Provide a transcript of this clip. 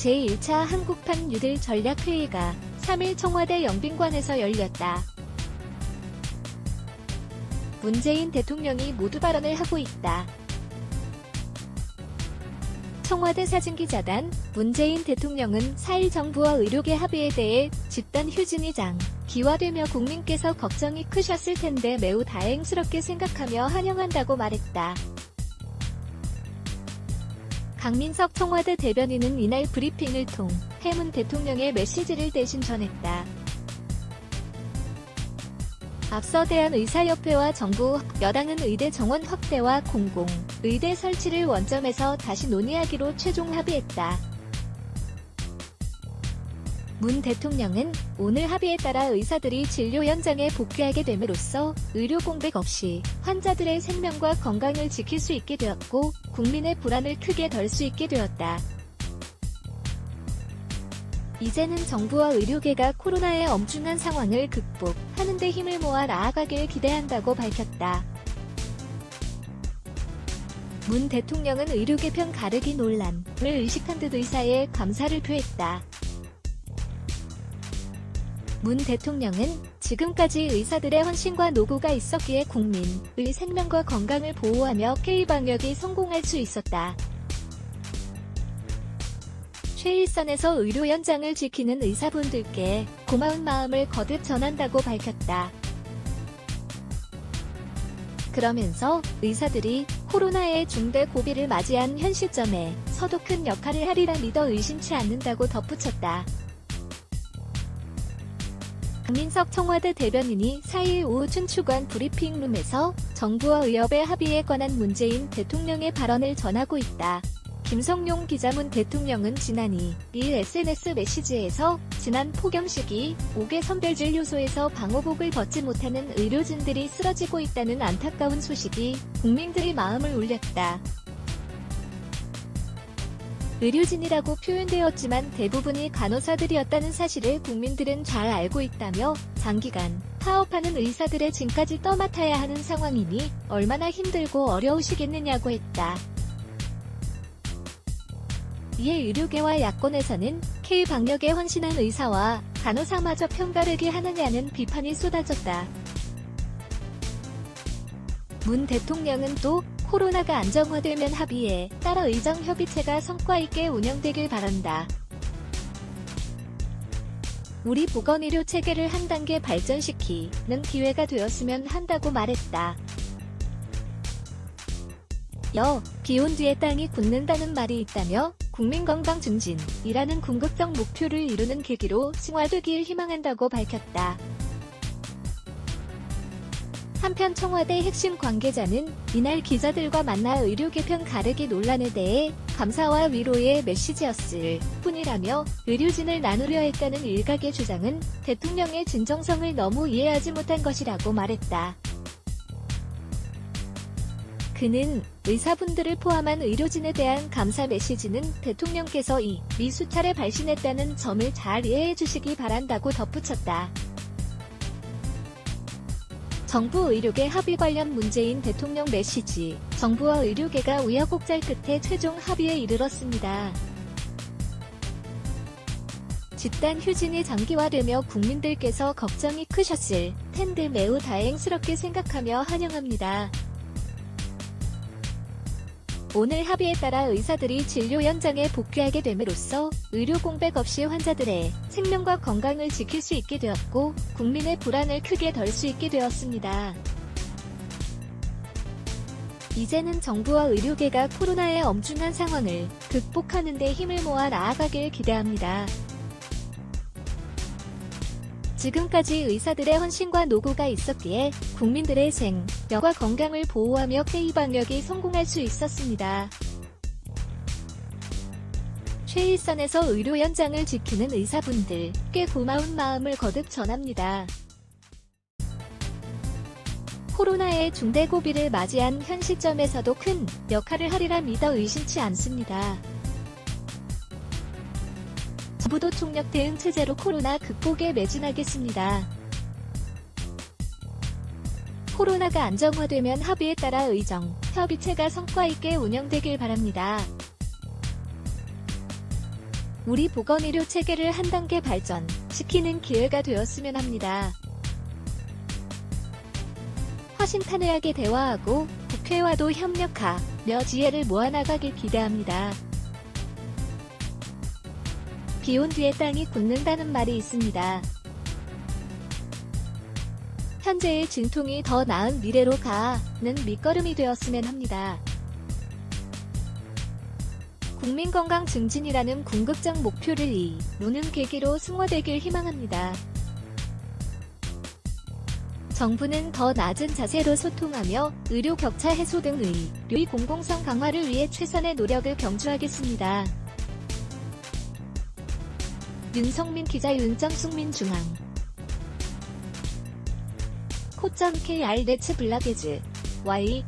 제1차 한국판 뉴딜 전략회의가 3일 청와대 영빈관에서 열렸다. 문재인 대통령이 모두 발언을 하고 있다. 청와대 사진기자단 문재인 대통령은 4일 정부와 의료계 합의에 대해 집단 휴진이 장 기화되며 국민께서 걱정이 크셨을 텐데 매우 다행스럽게 생각하며 환영한다고 말했다. 강민석 청와대 대변인은 이날 브리핑을 통 해문 대통령의 메시지를 대신 전했다. 앞서 대한의사협회와 정부, 여당은 의대 정원 확대와 공공, 의대 설치를 원점에서 다시 논의하기로 최종 합의했다. 문 대통령은 오늘 합의에 따라 의사들이 진료 현장에 복귀하게 됨으로써 의료 공백 없이 환자들의 생명과 건강을 지킬 수 있게 되었고 국민의 불안을 크게 덜 수 있게 되었다. 이제는 정부와 의료계가 코로나의 엄중한 상황을 극복하는 데 힘을 모아 나아가길 기대한다고 밝혔다. 문 대통령은 의료 개편 가르기 논란을 의식한 듯 의사에 감사를 표했다. 문 대통령은 지금까지 의사들의 헌신과 노고가 있었기에 국민의 생명과 건강을 보호하며 K방역이 성공할 수 있었다. 최일선에서 의료 현장을 지키는 의사분들께 고마운 마음을 거듭 전한다고 밝혔다. 그러면서 의사들이 코로나의 중대 고비를 맞이한 현 시점에 서도 큰 역할을 하리라 믿어 의심치 않는다고 덧붙였다. 강민석 청와대 대변인이 4일 오후 춘추관 브리핑룸에서 정부와 의협의 합의에 관한 문재인 대통령의 발언을 전하고 있다. 김성용 기자문 대통령은 지난 2일 SNS 메시지에서 지난 폭염 시기 5개 선별진료소에서 방호복을 벗지 못하는 의료진들이 쓰러지고 있다는 안타까운 소식이 국민들의 마음을 울렸다. 의료진이라고 표현되었지만 대부분이 간호사들이었다는 사실을 국민들은 잘 알고 있다며 장기간 파업하는 의사들의 진까지 떠맡아야 하는 상황이니 얼마나 힘들고 어려우시겠느냐고 했다. 이에 의료계와 야권에서는 K방역에 헌신한 의사와 간호사마저 평가르기 하느냐는 비판이 쏟아졌다. 문 대통령은 또 코로나가 안정화되면 합의에 따라 의정 협의체가 성과 있게 운영되길 바란다. 우리 보건의료 체계를 한 단계 발전시키는 기회가 되었으면 한다고 말했다. 여, 비온 뒤에 땅이 굳는다는 말이 있다며 국민건강 증진이라는 궁극적 목표를 이루는 계기로 승화되길 희망한다고 밝혔다. 한편 청와대 핵심 관계자는 이날 기자들과 만나 의료 개편 가르기 논란에 대해 감사와 위로의 메시지였을 뿐이라며 의료진을 나누려 했다는 일각의 주장은 대통령의 진정성을 너무 이해하지 못한 것이라고 말했다. 그는 의사분들을 포함한 의료진에 대한 감사 메시지는 대통령께서 이 미 수차례 발신했다는 점을 잘 이해해 주시기 바란다고 덧붙였다. 정부 의료계 합의 관련 문재인 대통령 메시지 정부와 의료계가 우여곡절 끝에 최종 합의에 이르렀습니다. 집단 휴진이 장기화되며 국민들께서 걱정이 크셨을 텐데 매우 다행스럽게 생각하며 환영합니다. 오늘 합의에 따라 의사들이 진료 현장에 복귀하게 됨으로써 의료 공백 없이 환자들의 생명과 건강을 지킬 수 있게 되었고 국민의 불안을 크게 덜 수 있게 되었습니다. 이제는 정부와 의료계가 코로나의 엄중한 상황을 극복하는 데 힘을 모아 나아가길 기대합니다. 지금까지 의사들의 헌신과 노고가 있었기에 국민들의 생 명과 건강을 보호하며 K방역이 성공할 수 있었습니다. 최일선에서 의료 현장을 지키는 의사분들께 고마운 마음을 거듭 전합니다. 코로나의 중대 고비를 맞이한 현 시점에서도 큰 역할을 하리라 믿어 의심치 않습니다. 정부도 총력 대응 체제로 코로나 극복에 매진하겠습니다. 코로나가 안정화되면 합의에 따라 의정, 협의체가 성과 있게 운영되길 바랍니다. 우리 보건의료 체계를 한 단계 발전시키는 기회가 되었으면 합니다. 허심탄회하게 대화하고 국회와도 협력하며 지혜를 모아나가길 기대합니다. 비온 뒤에 땅이 굳는다는 말이 있습니다. 현재의 진통이 더 나은 미래로 가는 밑거름이 되었으면 합니다. 국민 건강 증진이라는 궁극적 목표를 이루는 계기로 승화되길 희망합니다. 정부는 더 낮은 자세로 소통하며 의료 격차 해소 등 의료의 공공성 강화를 위해 최선의 노력을 경주하겠습니다. 윤성민 기자 윤정숙민 중앙. 코.kr 레츠 블라게즈 Y